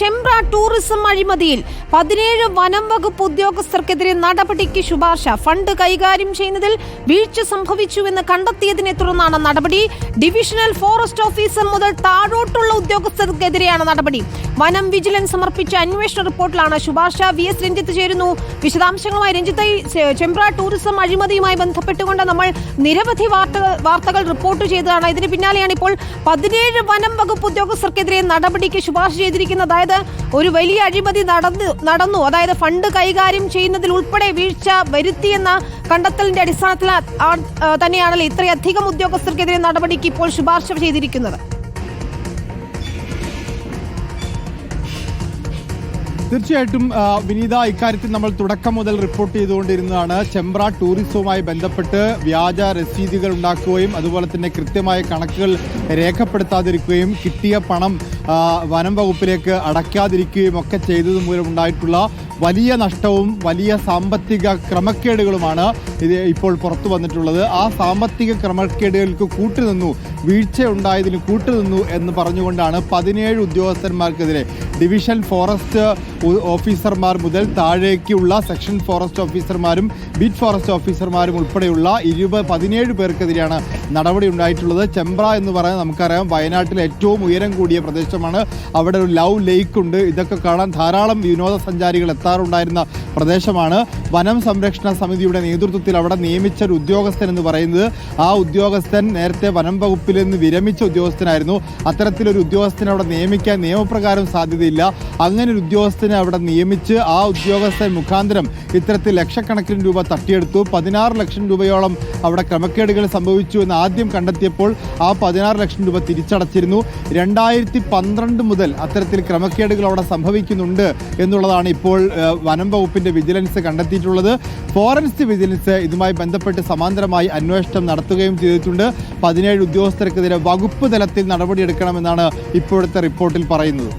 Chembra tourism അഴിമതിയിൽ പതിനേഴ് വനം വകുപ്പ് ഉദ്യോഗസ്ഥർക്കെതിരെ നടപടിക്ക് ശുപാർശ. ഫണ്ട് കൈകാര്യം ചെയ്യുന്നതിൽ വീഴ്ച സംഭവിച്ചുവെന്ന് കണ്ടെത്തിയതിനെ തുടർന്നാണ് നടപടി. ഡിവിഷണൽ ഫോറസ്റ്റ് ഓഫീസർ മുതൽ താഴോട്ടുള്ള ഉദ്യോഗസ്ഥർക്കെതിരെയാണ് നടപടി. വനം വിജിലൻസ് സമർപ്പിച്ച അന്വേഷണ റിപ്പോർട്ടിലാണ് ശുപാർശ വി എസ് രഞ്ജിത്ത് ചേരുന്നു. വിശദാംശങ്ങളുമായി രഞ്ജിത്ത് ചെമ്പ്ര ടൂറിസം അഴിമതിയുമായി ബന്ധപ്പെട്ടുകൊണ്ട് നമ്മൾ നിരവധി വാർത്തകൾ റിപ്പോർട്ട് ചെയ്തതാണ്. ഇതിന് പിന്നാലെയാണ് ഇപ്പോൾ പതിനേഴ് വനം വകുപ്പ് ഉദ്യോഗസ്ഥർക്കെതിരെ നടപടിക്ക് ശുപാർശ ചെയ്തിരിക്കുന്നത്. അതായത് ഒരു വലിയ അഴിമതി നടന്നു നടന്നു. അതായത് ഫണ്ട് കൈകാര്യം ചെയ്യുന്നതിൽ ഉൾപ്പെടെ വീഴ്ച വരുത്തിയെന്ന കണ്ടെത്തലിന്റെ അടിസ്ഥാനത്തിൽ തന്നെയാണല്ലോ ഇത്രയധികം ഉദ്യോഗസ്ഥർക്കെതിരെ നടപടിക്ക് ഇപ്പോൾ ശുപാർശ ചെയ്തിരിക്കുന്നത്. തീർച്ചയായിട്ടും വിനീത ഇക്കാര്യത്തിൽ നമ്മൾ തുടക്കം മുതൽ റിപ്പോർട്ട് ചെയ്തുകൊണ്ടിരുന്നതാണ്. ചെമ്പ്ര ടൂറിസവുമായി ബന്ധപ്പെട്ട് വ്യാജ രസീതുകൾ ഉണ്ടാക്കുകയും അതുപോലെ തന്നെ കൃത്യമായ കണക്കുകൾ രേഖപ്പെടുത്താതിരിക്കുകയും കിട്ടിയ പണം വനം വകുപ്പിലേക്ക് അടയ്ക്കാതിരിക്കുകയും ഒക്കെ ചെയ്തത് മൂലമുണ്ടായിട്ടുള്ള വലിയ നഷ്ടവും വലിയ സാമ്പത്തിക ക്രമക്കേടുകളുമാണ് ഇത് ഇപ്പോൾ പുറത്തു വന്നിട്ടുള്ളത്. ആ സാമ്പത്തിക ക്രമക്കേടുകൾക്ക് കൂട്ടുനിന്നു വീഴ്ച ഉണ്ടായതിന് കൂട്ടുനിന്നു എന്ന് പറഞ്ഞുകൊണ്ടാണ് പതിനേഴ് ഉദ്യോഗസ്ഥന്മാർക്കെതിരെ ഡിവിഷൻ ഫോറസ്റ്റ് ഓഫീസർമാർ മുതൽ താഴേക്കുള്ള സെക്ഷൻ ഫോറസ്റ്റ് ഓഫീസർമാരും ബീറ്റ് ഫോറസ്റ്റ് ഓഫീസർമാരും ഉൾപ്പെടെയുള്ള ഇരുപത് പതിനേഴ് പേർക്കെതിരെയാണ് നടപടി ഉണ്ടായിട്ടുള്ളത്. ചെമ്പ്ര എന്ന് പറയുന്നത് നമുക്കറിയാം വയനാട്ടിലെ ഏറ്റവും ഉയരം കൂടിയ പ്രദേശമാണ് അവിടെ ഒരു ലവ് ലേക്ക് ഉണ്ട്. ഇതൊക്കെ കാണാൻ ധാരാളം വിനോദസഞ്ചാരികൾ എത്താറുണ്ടായിരുന്ന പ്രദേശമാണ്. വനം സംരക്ഷണ സമിതിയുടെ നേതൃത്വത്തിൽ അവിടെ നിയമിച്ച ഒരു ഉദ്യോഗസ്ഥൻ എന്ന് പറയുന്നത് ആ ഉദ്യോഗസ്ഥൻ നേരത്തെ വനം വകുപ്പിൽ നിന്ന് വിരമിച്ച ഉദ്യോഗസ്ഥനായിരുന്നു. അത്തരത്തിലൊരു ഉദ്യോഗസ്ഥനെ അവിടെ നിയമിക്കാൻ നിയമപ്രകാരം സാധ്യതയില്ല. അങ്ങനെ ഒരു ഉദ്യോഗസ്ഥനെ അവിടെ നിയമിച്ച് ആ ഉദ്യോഗസ്ഥൻ മുഖാന്തരം ഇത്തരത്തിൽ ലക്ഷക്കണക്കിന് രൂപ തട്ടിയെടുത്തു. പതിനാറ് ലക്ഷം രൂപയോളം അവിടെ ക്രമക്കേടുകൾ സംഭവിച്ചു എന്ന് ആദ്യം കണ്ടെത്തിയപ്പോൾ ആ പതിനാറ് ലക്ഷം രൂപ തിരിച്ചടച്ചിരുന്നു. രണ്ടായിരത്തി പന്ത്രണ്ട് മുതൽ അത്തരത്തിൽ ക്രമക്കേടുകൾ അവിടെ സംഭവിക്കുന്നുണ്ട് എന്നുള്ളതാണ് ഇപ്പോൾ വനം വകുപ്പിന്റെ വിജിലൻസ് കണ്ടെത്തിയിട്ടുള്ളത്. ഫോറൻസിക് വിജിലൻസ് ഇതുമായി ബന്ധപ്പെട്ട് സമാന്തരമായി അന്വേഷണം നടത്തുകയും ചെയ്തിട്ടുണ്ട്. പതിനേഴ് ഉദ്യോഗസ്ഥർക്കെതിരെ വകുപ്പ് തലത്തിൽ നടപടിയെടുക്കണമെന്നാണ് ഇപ്പോഴത്തെ റിപ്പോർട്ടിൽ പറയുന്നത്.